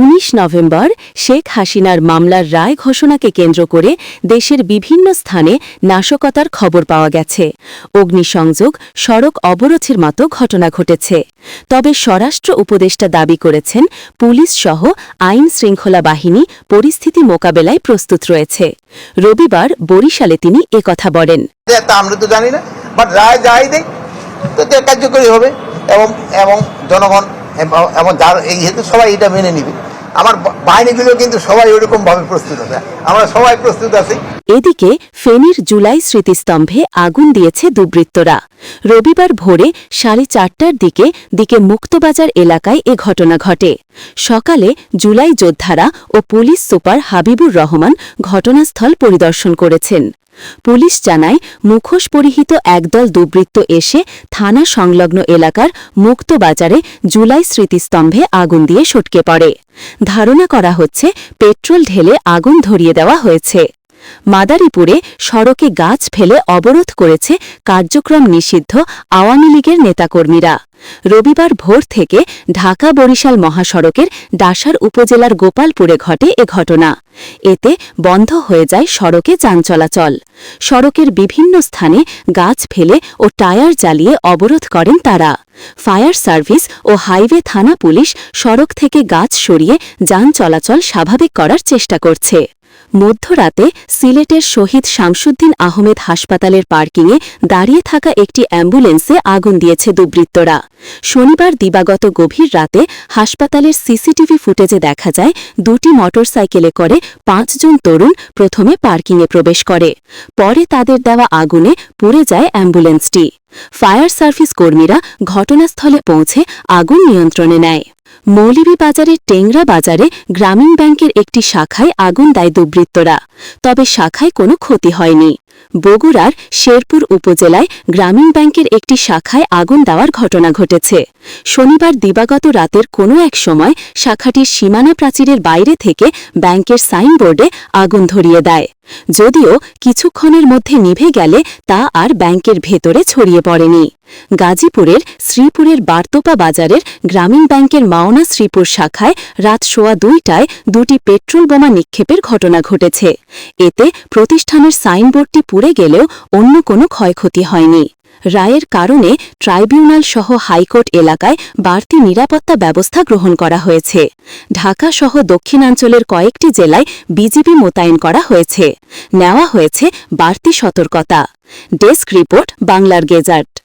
১৯ November Sheikh হাসিনার মামলার রায় ঘোষণাকে কেন্দ্র করে দেশের বিভিন্ন স্থানে নাশকতার খবর পাওয়া গেছে। অগ্নিসংযোগ, সড়ক অবরোধের মতো ঘটনা ঘটেছে। তবে স্বরাষ্ট্র উপদেষ্টা দাবি করেছেন, পুলিশ সহ আইন শৃঙ্খলা বাহিনী পরিস্থিতি মোকাবেলায় প্রস্তুত রয়েছে। রবিবার বরিশালে তিনি একথা বলেন। এবং এবং জনগণ এবং যার এই হেতু সবাই এটা মেনে নিবে। আমার বাহিনীগুলো কিন্তু সবাই ওরকম ভাবে প্রস্তুত আছে। আমরা সবাই প্রস্তুত আছি। এদিকে, ফেনীর জুলাই স্মৃতিস্তম্ভে আগুন দিয়েছে দুর্বৃত্তরা। রবিবার ভোরে সাড়ে চারটার দিকে দিকে মুক্তবাজার এলাকায় এ ঘটনা ঘটে। সকালে জুলাই যোদ্ধারা ও পুলিশ সুপার হাবিবুর রহমান ঘটনাস্থল পরিদর্শন করেছেন। পুলিশ জানায়, মুখোশ পরিহিত একদল দুর্বৃত্ত এসে থানা সংলগ্ন এলাকার মুক্ত বাজারে জুলাই স্মৃতিস্তম্ভে আগুন দিয়ে সটকে পড়ে। ধারণা করা হচ্ছে, পেট্রোল ঢেলে আগুন ধরিয়ে দেওয়া হয়েছে। মাদারীপুরে সড়কে গাছ ফেলে অবরোধ করেছে কার্যক্রম নিষিদ্ধ আওয়ামী লীগের নেতাকর্মীরা। রবিবার ভোর থেকে ঢাকা বরিশাল মহাসড়কের ডাসার উপজেলার গোপালপুরে ঘটে এ ঘটনা। এতে বন্ধ হয়ে যায় সড়কে যান চলাচল। সড়কের বিভিন্ন স্থানে গাছ ফেলে ও টায়ার জ্বালিয়ে অবরোধ করেন তারা। ফায়ার সার্ভিস ও হাইওয়ে থানা পুলিশ সড়ক থেকে গাছ সরিয়ে যান চলাচল স্বাভাবিক করার চেষ্টা করছে। মধ্যরাতে সিলেটের শহীদ শামসুদ্দিন আহমেদ হাসপাতালের পার্কিংয়ে দাঁড়িয়ে থাকা একটি অ্যাম্বুলেন্সে আগুন দিয়েছে দুর্বৃত্তরা। শনিবার দিবাগত গভীর রাতে হাসপাতালের সিসিটিভি ফুটেজে দেখা যায়, দুটি মোটরসাইকেলে করে পাঁচজন তরুণ প্রথমে পার্কিংয়ে প্রবেশ করে। পরে তাদের দেওয়া আগুনে পুড়ে যায় অ্যাম্বুলেন্সটি। ফায়ার সার্ভিস কর্মীরা ঘটনাস্থলে পৌঁছে আগুন নিয়ন্ত্রণে নেয়। মৌলভীবাজারের টেংরা বাজারে গ্রামীণ ব্যাংকের একটি শাখায় আগুন দেয় দুর্বৃত্তরা। তবে শাখায় কোনো ক্ষতি হয়নি। বগুড়ার শেরপুর উপজেলায় গ্রামীণ ব্যাংকের একটি শাখায় আগুন দেওয়ার ঘটনা ঘটেছে। শনিবার দিবাগত রাতের কোনো এক সময় শাখাটির সীমানা প্রাচীরের বাইরে থেকে ব্যাংকের সাইনবোর্ডে আগুন ধরিয়ে দেয়। যদিও কিছুক্ষণের মধ্যে নিভে গেলে তা আর ব্যাংকের ভেতরে ছড়িয়ে পড়েনি। গাজীপুরের শ্রীপুরের বার্তোপা বাজারের গ্রামীণ ব্যাংকের মাওনা শ্রীপুর শাখায় রাত সোয়া দুইটায় দুটি পেট্রোল বোমা নিক্ষেপের ঘটনা ঘটেছে। এতে প্রতিষ্ঠানের সাইনবোর্ডটি পুড়ে গেলেও অন্য কোনো ক্ষয়ক্ষতি হয়নি। রায়ের কারণে ট্রাইব্যুনাল সহ হাইকোর্ট এলাকায় বাড়তি নিরাপত্তা ব্যবস্থা গ্রহণ করা হয়েছে। ঢাকা সহ দক্ষিণাঞ্চলের কয়েকটি জেলায় বিজিবি মোতায়েন করা হয়েছে। নেওয়া হয়েছে বাড়তি সতর্কতা। ডেস্ক রিপোর্ট, বাংলার গেজার্ট